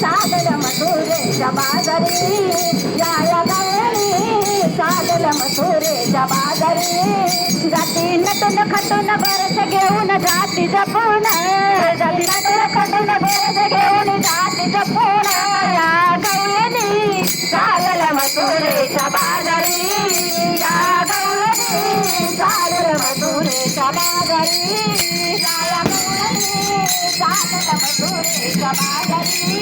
सागल मथुरेच्या बाजारी या या सागल चालल मथुरेच्या बाजारी जाती नटून खटून बरस घेऊन जाती जपून. जाती नटून खटून बरस घेऊन जाती जपून. या गवळणी सागल मथुरेच्या बाजारी या गवळणी चालल मथुरेच्या बाजारी. या या गवळणी मथुरेच्या बाजारी.